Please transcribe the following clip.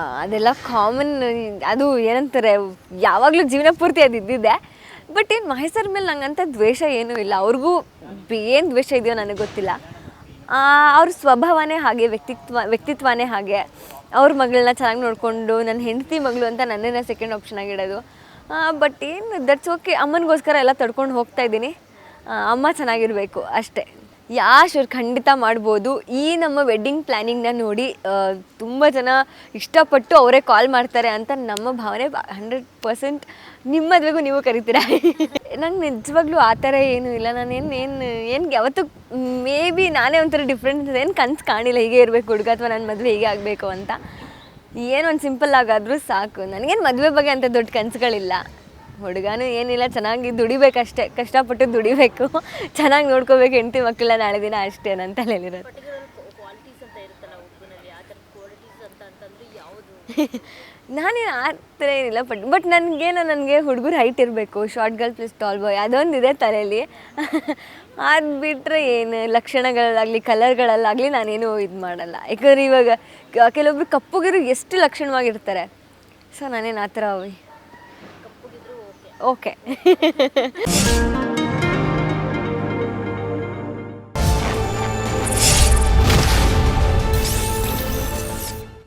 ಅದೆಲ್ಲ ಕಾಮನ್ ಅದು ಏನಂತಾರೆ, ಯಾವಾಗಲೂ ಜೀವನ ಪೂರ್ತಿ ಅದು ಇದ್ದಿದ್ದೆ. ಬಟ್ ಏನು ಮಹೇಶರ ಮೇಲೆ ನಂಗಂತ ದ್ವೇಷ ಏನೂ ಇಲ್ಲ. ಅವ್ರಿಗೂ ಏನು ದ್ವೇಷ ಇದೆಯೋ ನನಗೆ ಗೊತ್ತಿಲ್ಲ. ಅವ್ರ ಸ್ವಭಾವನೇ ಹಾಗೆ, ವ್ಯಕ್ತಿತ್ವ, ವ್ಯಕ್ತಿತ್ವನೇ ಹಾಗೆ. ಅವ್ರ ಮಗಳನ್ನ ಚೆನ್ನಾಗಿ ನೋಡಿಕೊಂಡು ನನ್ನ ಹೆಂಡತಿ ಮಗಳು ಅಂತ ನನ್ನನ್ನೇ ಸೆಕೆಂಡ್ ಆಪ್ಷನ್ ಆಗಿಡೋದು ಬಟ್ ಏನು ದಟ್ಸ್ ಓಕೆ ಅಮ್ಮನಿಗೋಸ್ಕರ ಎಲ್ಲ ತಡ್ಕೊಂಡು ಹೋಗ್ತಾ ಇದ್ದೀನಿ. ಅಮ್ಮ ಚೆನ್ನಾಗಿರಬೇಕು ಅಷ್ಟೇ. ಯಾ ಶೂರ್ ಖಂಡಿತ ಮಾಡ್ಬೋದು. ಈ ನಮ್ಮ ವೆಡ್ಡಿಂಗ್ ಪ್ಲ್ಯಾನಿಂಗ್ನ ನೋಡಿ ತುಂಬ ಜನ ಇಷ್ಟಪಟ್ಟು ಅವರೇ ಕಾಲ್ ಮಾಡ್ತಾರೆ ಅಂತ ನಮ್ಮ ಭಾವನೆ ಹಂಡ್ರೆಡ್ ಪರ್ಸೆಂಟ್ ನಿಮ್ಮ ಮದುವೆಗೂ ನೀವು ಕರಿತೀರಾ? ನಂಗೆ ನಿಜವಾಗ್ಲೂ ಆ ಥರ ಏನೂ ಇಲ್ಲ. ನಾನು ಏನು ಏನು ಏನು ಯಾವತ್ತೂ ಮೇ ಬಿ ನಾನೇ ಒಂಥರ ಡಿಫ್ರೆಂಟ್ ಏನು ಕನ್ಸು ಕಾಣಿಲ್ಲ, ಹೀಗೆ ಇರಬೇಕು ಹುಡುಗ ಅಥವಾ ನನ್ನ ಮದುವೆ ಹೀಗೆ ಆಗಬೇಕು ಅಂತ. ಏನೊಂದು ಸಿಂಪಲ್ ಆಗಾದರೂ ಸಾಕು. ನನಗೇನು ಮದುವೆ ಬಗ್ಗೆ ಅಂತ ದೊಡ್ಡ ಕನಸುಗಳಿಲ್ಲ. ಹುಡುಗನೂ ಏನಿಲ್ಲ, ಚೆನ್ನಾಗಿ ದುಡಿಬೇಕಷ್ಟೇ. ಕಷ್ಟಪಟ್ಟು ದುಡಿಬೇಕು. ಚೆನ್ನಾಗಿ ನೋಡ್ಕೋಬೇಕು ಹೆಂಡತಿ ಮಕ್ಕಳ ನಾಳೆ ದಿನ ಅಷ್ಟೇ ಅಂತ ಹೇಳಿರೋದು ನಾನೇನು ಆ ಥರ ಏನಿಲ್ಲ ಬಟ್ ಬಟ್ ನನಗೇನು ನನಗೆ ಹುಡುಗರು ಹೈಟ್ ಇರಬೇಕು short girl plus tall boy ಅದೊಂದಿದೆ ತಲೆಯಲ್ಲಿ ಅದು ಬಿಟ್ಟರೆ ಏನು, ಲಕ್ಷಣಗಳಲ್ಲಾಗಲಿ ಕಲರ್ಗಳಲ್ಲಾಗಲಿ ನಾನೇನು ಇದು ಮಾಡಲ್ಲ. ಯಾಕಂದ್ರೆ ಇವಾಗ ಕೆಲವೊಬ್ರು ಕಪ್ಪುಗಿರು ಎಷ್ಟು ಲಕ್ಷಣವಾಗಿರ್ತಾರೆ. ಸೊ ನಾನೇನು ಆ ಥರ ಓಕೆ